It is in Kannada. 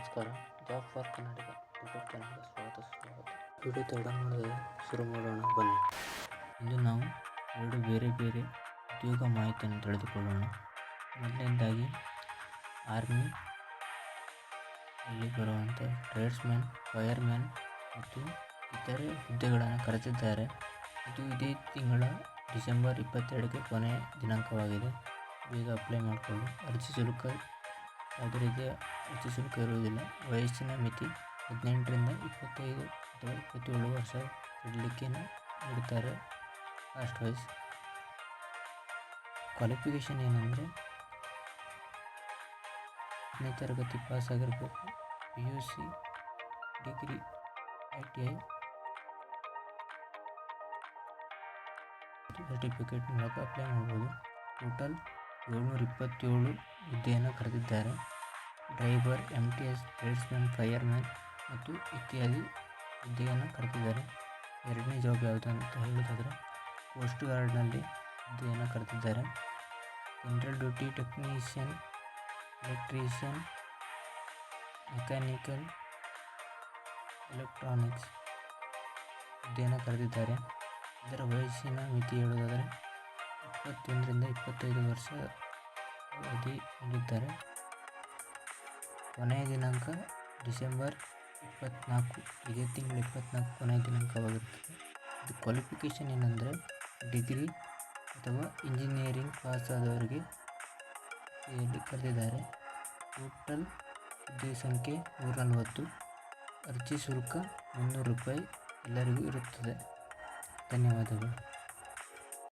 ನಮಸ್ಕಾರ. Job for Kannadiga. ಯೂಟ್ಯೂಬ್ ಚಾನಲ್ಗೆ ಸ್ವಾಗತ ಸ್ವಾಗತ. ವಿಡಿಯೋ ತಡ ಮಾಡಿದರೆ ಶುರು ಮಾಡೋಣ, ಬನ್ನಿ. ಇಂದು ನಾವು ಎರಡು ಬೇರೆ ಬೇರೆ ಉದ್ಯೋಗ ಮಾಹಿತಿಯನ್ನು ತಿಳಿದುಕೊಳ್ಳೋಣ. ಮೊದಲನೇದಾಗಿ, ಆರ್ಮಿ ಅಲ್ಲಿ ಬರುವಂಥ ಟ್ರೇಡ್ಸ್ಮ್ಯಾನ್, ಫೈರ್ಮ್ಯಾನ್ ಮತ್ತು ಇತರೆ ಹುದ್ದೆಗಳನ್ನು ಕರೆದಿದ್ದಾರೆ. ಇದು ಇದೇ ತಿಂಗಳ ಡಿಸೆಂಬರ್ ಇಪ್ಪತ್ತೆರಡಕ್ಕೆ ಕೊನೆಯ ದಿನಾಂಕವಾಗಿದೆ. ಬೇಗ ಅಪ್ಲೈ ಮಾಡಿಕೊಂಡು ಅರ್ಜಿ ಶುಲ್ಕ ಯಾವುದೇ ರೀತಿಯ ಅರ್ಜಿ ಶುಲ್ಕ ಇರುವುದಿಲ್ಲ ವಯಸ್ಸಿನ ಮಿತಿ ಹದಿನೆಂಟರಿಂದ ಇಪ್ಪತ್ತೈದು ಅಥವಾ ಇಪ್ಪತ್ತೇಳು ವರ್ಷ ಇಡಲಿಕ್ಕೆ ನೀಡುತ್ತಾರೆ. ಕಾಸ್ಟ್ ವೈಸ್ ಕ್ವಾಲಿಫಿಕೇಷನ್ ಏನಂದರೆ ಹತ್ತನೇ ತರಗತಿ ಪಾಸ್ ಆಗಿರಬೇಕು P U C degree I T I certificate ಮೂಲಕ ಅಪ್ಲೈ ಮಾಡ್ಬೋದು. ಟೋಟಲ್ ಏಳ್ನೂರ ಇಪ್ಪತ್ತೇಳು ಹುದ್ದೆಯನ್ನು ಕರೆದಿದ್ದಾರೆ driver M T S tradesman fireman ಮತ್ತು ಇತ್ಯಾದಿ ಹುದ್ದೆಯನ್ನು ಕರೆದಿದ್ದಾರೆ. ಎರಡನೇ ಜಾಬ್ ಯಾವುದು ಅಂತ ಹೇಳೋದಾದರೆ ಕೋಸ್ಟ್ ಗಾರ್ಡ್ನಲ್ಲಿ ಹುದ್ದೆಯನ್ನು ಕರೆದಿದ್ದಾರೆ. General duty technician, electrician, mechanical, electronics ಹುದ್ದೆಯನ್ನು ಕರೆದಿದ್ದಾರೆ. ಇದರ ವಯಸ್ಸಿನ ಮಿತಿ ಹೇಳುವುದಾದರೆ, ಇಪ್ಪತ್ತೊಂದರಿಂದ ಇಪ್ಪತ್ತೈದು ವರ್ಷ ಅವಧಿ ನೀಡಿದ್ದಾರೆ ಕೊನೆಯ ದಿನಾಂಕ ಡಿಸೆಂಬರ್ ಇಪ್ಪತ್ತ್ನಾಲ್ಕು ಇದೇ ತಿಂಗಳು ಇಪ್ಪತ್ತ್ನಾಲ್ಕು ಕೊನೆಯ ದಿನಾಂಕವಾಗಿರುತ್ತದೆ ಇದು ಕ್ವಾಲಿಫಿಕೇಷನ್ ಏನಂದರೆ ಡಿಗ್ರಿ ಅಥವಾ ಇಂಜಿನಿಯರಿಂಗ್ ಪಾಸ್ ಆದವರಿಗೆ ಕರೆದಿದ್ದಾರೆ. ಟೋಟಲ್ ಹುದ್ದೆ ಸಂಖ್ಯೆ ನೂರ ನಲವತ್ತು ಅರ್ಜಿ ಶುಲ್ಕ ಮುನ್ನೂರು ರೂಪಾಯಿ ಎಲ್ಲರಿಗೂ ಇರುತ್ತದೆ. ಧನ್ಯವಾದಗಳು.